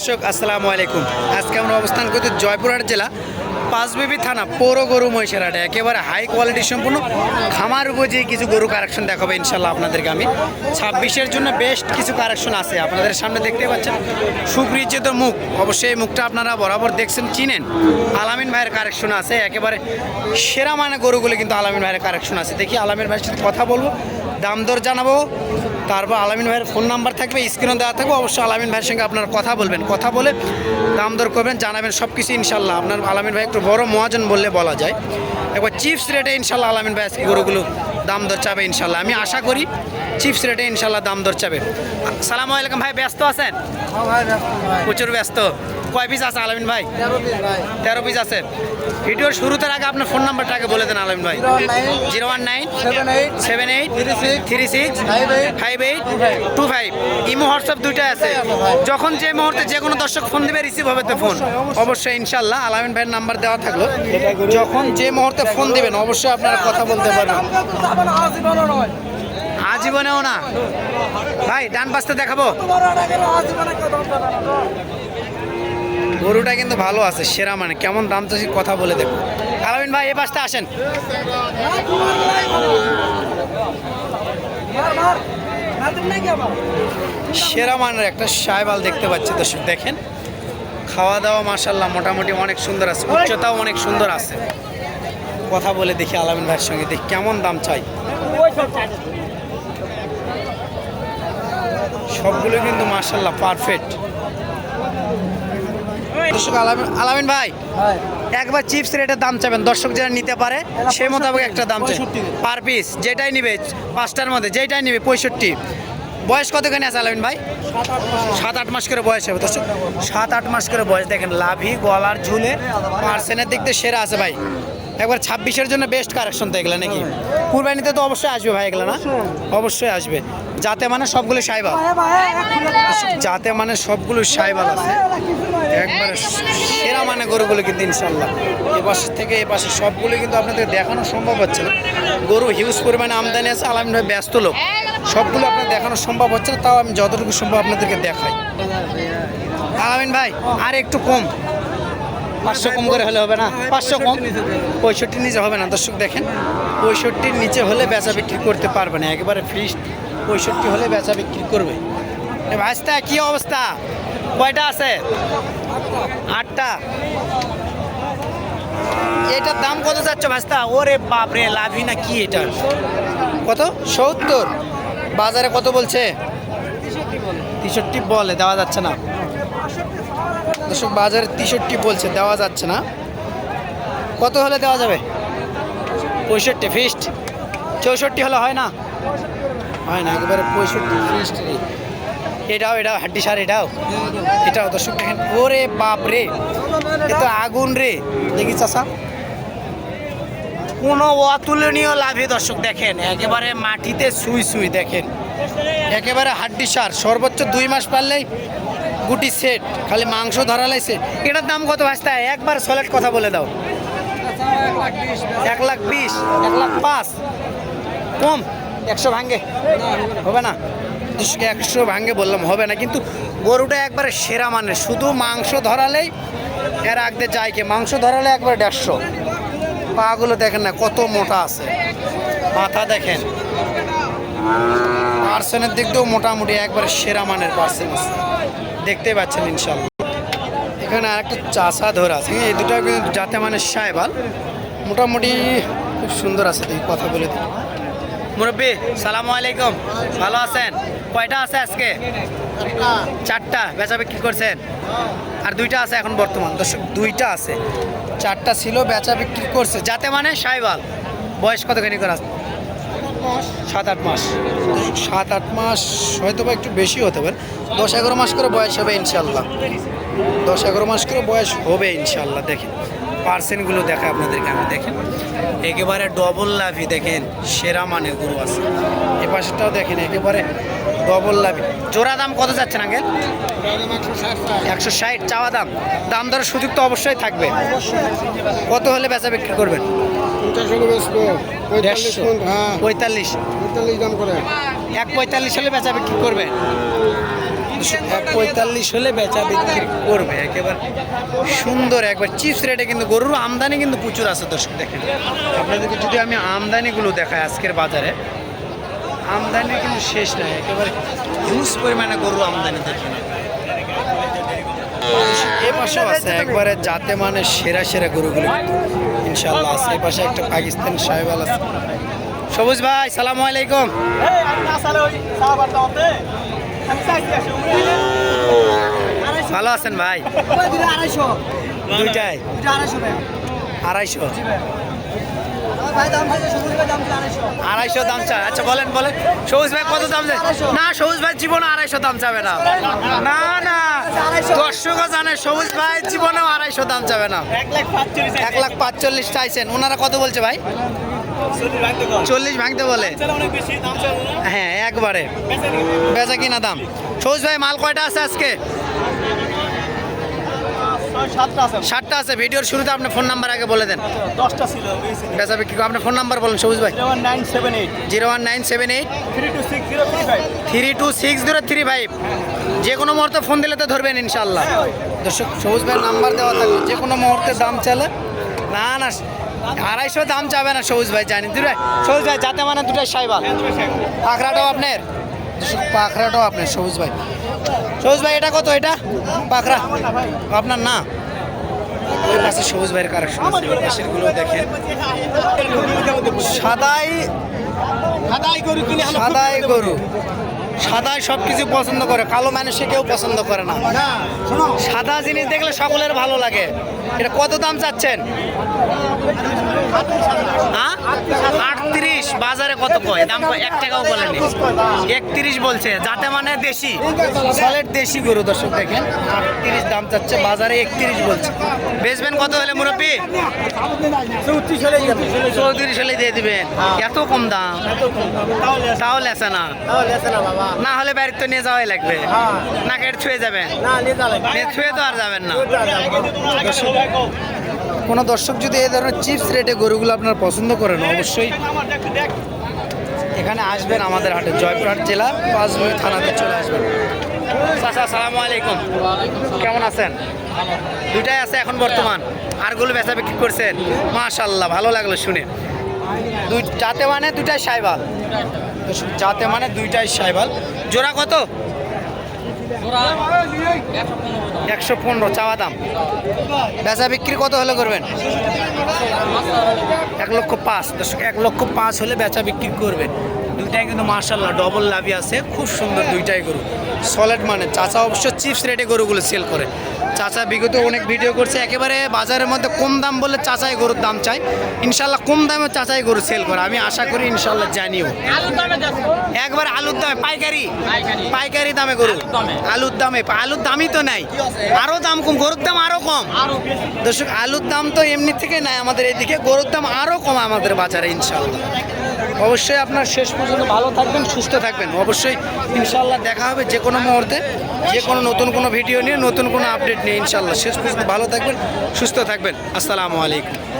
দর্শক, আসসালামু আলাইকুম। আজকে আমরা অবস্থান করছি জয়পুরহাট জেলা পাঁচবিবি থানা, পৌর গরু মহিষারহাটে একেবারে হাই কোয়ালিটি সম্পূর্ণ খামার উপযোগী কিছু গরু কারেকশন দেখাবো ইনশাল্লাহ আপনাদেরকে আমি। ছাব্বিশের জন্য বেস্ট কিছু কারেকশন আছে, আপনাদের সামনে দেখতে পাচ্ছেন। সুপরিচিত মুখ, অবশ্যই মুখটা আপনারা বরাবর দেখছেন, চিনেন। আলামিন ভাইয়ের কারেকশন আছে, একেবারে সেরা মানে গরুগুলো কিন্তু আলামিন ভাইয়ের কারেকশন আছে। দেখি আলামিন ভাইয়ের সাথে কথা বলব, দাম দর জানাব। তারপর আলামিন ভাইয়ের ফোন নাম্বার থাকবে স্ক্রিনে দেওয়া থাকবে অবশ্যই আলামিন ভাইয়ের সঙ্গে আপনার কথা বলবেন। কথা বলে দাম দর করবেন জানাবেন সব কিছু ইনশাল্লাহ আপনার আলামিন ভাই একটু বড় মহাজন বললে বলা যায়। একবার চিপস রেটে ইনশাল্লাহ আলামিন ভাই আজকে গরুগুলো দাম দর চাবে ইনশাল্লাহ আমি আশা করি চিপস রেটে ইনশাল্লাহ দাম দর চাবে। সালাম আলাইকুম ভাই ব্যস্ত আছেন? প্রচুর ব্যস্ত। কয় পিস আছে আলামিন ভাই? তেরো পিস আছে। ভিডিওর শুরুতে আগে আপনার ফোন নাম্বারটা আগে বলে দেন আলামিন ভাই। Zero one nine, seven eight, three six, five eight, two five. Imo, WhatsApp দুইটাই আছে। যখন যে মুহূর্তে যে কোনো দর্শক ফোন দেবে রিসিভ হবে তো ফোন অবশ্যই ইনশাল্লাহ আলামিন ভাইয়ের নাম্বার দেওয়া থাকল। যখন যে মুহূর্তে ফোন দিবেন, অবশ্যই আপনারা কথা বলতে পারবেন। আজীবনেও না। ভাই, ডান পাশে দেখাবো। গরুটা কিন্তু ভালো আছে, সেরা মানে। কেমন দাম চাষি কথা বলে দেখো আলামিন ভাই, এ পাশটা আসেন। সেরা মানের একটা সাইবাল দেখতে পাচ্ছি, দর্শক দেখেন। খাওয়া দাওয়া মাসাল্লাহ মোটামুটি অনেক সুন্দর আছে, উচ্চতাও অনেক সুন্দর আছে। কথা বলে দেখি আলামিন ভাইয়ের সঙ্গে, দেখি কেমন দাম চাই। সবগুলো কিন্তু মাসাল্লাহ পারফেক্ট দর্শক আলামিন আলামিন ভাই একবার চিপস রেটের দাম চাবেন দর্শক যারা নিতে পারে সেই মোতাবেক একটা দাম চাই। পার পিস যেটাই নিবে পাঁচটার মধ্যে যেটাই নিবে পঁয়ষট্টি। বয়স কতখানি আছে আলামিন ভাই? সাত আট মাস করে বয়স হবে। দর্শক সাত আট মাস করে বয়স। দেখেন লাভি গলার ঝুলে পার্সেনের দিক দিয়ে সেরা আছে ভাই। একবার ছাব্বিশের জন্য বেস্ট কারেকশন তো এগুলো নাকি? কুরবানিতে তো অবশ্যই আসবে ভাই এগুলো না? অবশ্যই। আসবে। যাতে মানে সবগুলো সাইবাল যাতে মানে সবগুলো সাইবাল আছে। একবারে সেরা মানে গরুগুলো কিন্তু ইনশাল্লাহ এ পাশ থেকে এ পাশে সবগুলো কিন্তু আপনাদের দেখানো সম্ভব হচ্ছে না। গরু হিউজ পরিমাণে আমদানি আছে আলামিন ভাই ব্যস্ত লোক। সবগুলো আপনার দেখানো সম্ভব হচ্ছে না তাও আমি যতটুকু সম্ভব আপনাদেরকে দেখাই। আলামিন ভাই আর একটু কম। পাঁচশো কম করে হলে হবে না। পাঁচশো কম? পঁয়ষট্টির নিচে হবে না, দর্শক দেখেন। পঁয়ষট্টির নিচে হলে বেচা বিক্রি করতে পারবে না, একেবারে ফিক্সড পঁয়ষট্টি হলে বেচা বিক্রি করবে। ভাইস্তা কি অবস্থা? কয়টা আছে? আটটা। এটার দাম কত যাচ্ছে ভাস্তা? ওরে বাপরে লাভি না কি এটা? কত? সত্তর। বাজারে কত বলছে? তেষট্টি বলে, দেওয়া যাচ্ছে না। দর্শক, বাজারে তেষট্টি বলছে, দেওয়া যাচ্ছে না। কত হলে দেওয়া যাবে? পঁয়ষট্টি ফিস্ট চৌষট্টি হলে হয় না? হয় না, একেবারে পঁয়ষট্টি ফিস্ট এটাও এটাও, হাড্ডি সার এটাও। এটাও, দর্শক দেখেন, ওরে বাপ রে। এ তো আগুন রে। দেখি চাষা কোনো অতুলনীয় লাভে দর্শক দেখেন, একেবারে মাটিতে সুই সুই দেখেন। একেবারে হাড্ডি সার। সর্বোচ্চ দুই মাস পারলেই গুটি সেট খালি মাংস ধরালাই সেট এটার দাম কত ভাসতে একবার সলেট কথা বলে দাও। এক লাখ বিশ, এক লাখ পাঁচ। কম? একশো ভাঙ্গে? হবে না? একশো ভাঙ্গে বললাম, হবে না। কিন্তু গরুটা একবারে সেরা মানে শুধু মাংস ধরালেই এর আগতে যায় কি? মাংস ধরালে একবার দেড়শো। পাগুলো দেখেন না, কত মোটা আছে। মাথা দেখেন। পার্সেনের দিক দিয়েও মোটামুটি একবারে সেরা মানের পার্সেন আছে দেখতেই পাচ্ছেন ইনশাল্লাহ এখানে আরেকটা চাষা ধরে আছে। এই দুটো যাতে মানে সাহেবাল। মোটামুটি খুব সুন্দর আছে দেখি, কথা বলে দিই। মুরব্বী, সালাম আলাইকুম। ভালো আছেন? কয়টা আছে আজকে? চারটা। বেচা বিক্রি করছেন? আর দুইটা আছে এখন বর্তমান। দর্শক, দুইটা আছে। চারটা ছিল, বেচা বিক্রি করছে। যাতে মানে সাইবাল বয়স কতখানি করা সাত আট মাস। সাত আট মাস। হয়তো বা একটু বেশি হতে পারে। দশ এগারো মাস করে বয়স হবে ইনশাল্লাহ দশ এগারো মাস করে বয়স হবে ইনশাল্লাহ দেখেন। পার্সেন্টগুলো দেখা আপনাদেরকে আমি দেখেন। একেবারে ডবল লাভি দেখেন সেরা মানের গরু আছে। এ পাশেটাও দেখেন একেবারে ডবল লাভি। জোড়া দাম কত যাচ্ছেন আগে একশো ষাট, চাওয়া দাম। দাম দরের সুযোগ তো অবশ্যই থাকবে। কত হলে বেচা বিক্রি করবেন? পঁয়তাল্লিশ। এক পঁয়তাল্লিশ হলে বেচা বিক্রি করবে? এক পঁয়তাল্লিশ হলে বেচা বিক্রি করবে, একেবারে সুন্দর। একবার চিপস রেটে কিন্তু গরুর আমদানি কিন্তু প্রচুর আছে, দর্শক দেখেন। আপনাদেরকে যদি আমি আমদানিগুলো দেখাই আজকের বাজারে আমদানি কিন্তু শেষ নাই একেবারে হিউজ পরিমাণে গরু আমদানি এ পাশেও আছে একবারে যাতে মানে সেরা সেরা গরুগুলো ইনশাল্লাহ আছে। এ পাশে একটা পাকিস্তান সাহেবাল আছে সবুজ ভাই সালামু আলাইকুম। ভালো আছেন ভাই? দুইটাই? আড়াইশো আড়াইশো। দাম চায়। আচ্ছা বলেন বলেন। সবুজ ভাই কত দাম চায়? না সবুজ ভাই জীবনে আড়াইশো দাম চাবে না। না না। দর্শকও জানে সবুজ ভাই জীবনেও আড়াইশো দাম চাবে না। এক লাখ পাঁচচল্লিশ চাইছেন। ওনারা কত বলছে ভাই? চল্লিশ ভাঙতে বলে। হ্যাঁ একবারে। বেচা কিনা দাম। সবুজ ভাই মাল কয়টা আছে আজকে? সাতটা আছে। ভিডিওর শুরুতে আপনার ফোন নাম্বার আগে বলে দেন। দশটা ছিল বেচা বিক্রি আপনার ফোন নাম্বার বলুন সবুজ ভাই। Zero one nine seven eight. Three two six zero three five. যে কোনো মুহূর্তে ফোন দিলে তো ধরবেন ইনশাল্লাহ দর্শক সবুজ ভাইয়ের নাম্বার দেওয়া থাকবে যে কোনো মুহূর্তে দাম চলে না না আড়াইশো দাম চাবে না সবুজ ভাই জানি দুটাই সবুজ ভাই যাতে মানে দুটাই সাইবাল পাখরাটাও আপনার? দর্শক, পাখরাটাও আপনার সবুজ ভাই। সবুজ ভাই, এটা কত এটা? পাখরা আপনার না? সবুজ ভাইয়ের কারেকশন পাশেরগুলো দেখেন। সাদাই করি কিনে সাদাই গরু। সাদাই সব কিছু পছন্দ করে, কালো মানুষে কেউ পছন্দ করে না। সাদা জিনিস দেখলে সকলের ভালো লাগে। এটা কত দাম চাচ্ছেন? হ্যাঁ? আটত্রিশ বাজারে কত কয়? দাম এক টাকাও বলেনি। একত্রিশ বলছে। যাতে মানে দেশি। সলের দেশি গরু দর্শক দেখেন। আটত্রিশ দাম চাচ্ছে বাজারে একত্রিশ বলছে। বেচবেন কত হলে মুরব্বী? চৌত্রিশ হলে দিয়ে দিবেন। এত কম দাম? তাহলে আছে। না। না হলে বাড়িতে তো নিয়ে যাওয়াই লাগবে। হ্যাঁ। না কেটে ছুঁয়ে যাবেন ছুঁয়ে তো আর যাবেন না। কোনো দর্শক যদি এই ধরনের চিপস রেটে গরুগুলো আপনার পছন্দ করেন, অবশ্যই এখানে আসবেন আমাদের হাটে, জয়পুরহাট জেলা, পাঁচবই থানাতে চলে আসবেন। চাচা আলাইকুম। কেমন আছেন? দুইটাই আছে এখন বর্তমান। আরগুলো বেচা বিক্রি করছেন? মাশাল্লাহ ভালো লাগল শুনে। দুই যাতে মানে দুইটাই সাইবাল। যাতে মানে দুইটাই সাইবাল। জোড়া কত? একশো পনেরো, চাওয়া দাম। বেচা বিক্রি কত হলে করবেন? এক লক্ষ পাঁচ, দর্শক, এক লক্ষ পাঁচ হলে বেচা বিক্রি করবেন। দুইটাই কিন্তু মার্শাল্লাহ ডবল লাভি আছে। খুব সুন্দর দুইটাই গরু। সলেড মানে চাচা অবশ্য চিপস রেটে গরুগুলো সেল করে। চাচা বিগত অনেক ভিডিও করছে একেবারে বাজারের মধ্যে কম দাম বলে চাচাই গরুর দাম চাই ইনশাল্লাহ কম দামে চাচাই গরু সেল করে আমি আশা করি ইনশাল্লাহ জানিও। একবার আলুর দামে পাইকারি। পাইকারি। দামে গরু। আলুর দামে? আলুর দামই তো নাই। আরও দাম কম গরুর দাম আরও কম। দর্শক আলুর দাম তো এমনি থেকে নাই আমাদের এদিকে গরুর দাম আরও কম আমাদের বাজারে ইনশাল্লাহ অবশ্যই আপনার শেষ পর্যন্ত ভালো থাকবেন, সুস্থ থাকবেন। অবশ্যই ইনশাল্লাহ দেখা হবে যে কোনো মুহূর্তে, যে কোনো নতুন কোনো ভিডিও নিয়ে, নতুন কোনো আপডেট নিয়ে ইনশাল্লাহ শেষ পর্যন্ত ভালো থাকবেন, সুস্থ থাকবেন। আসসালামু আলাইকুম।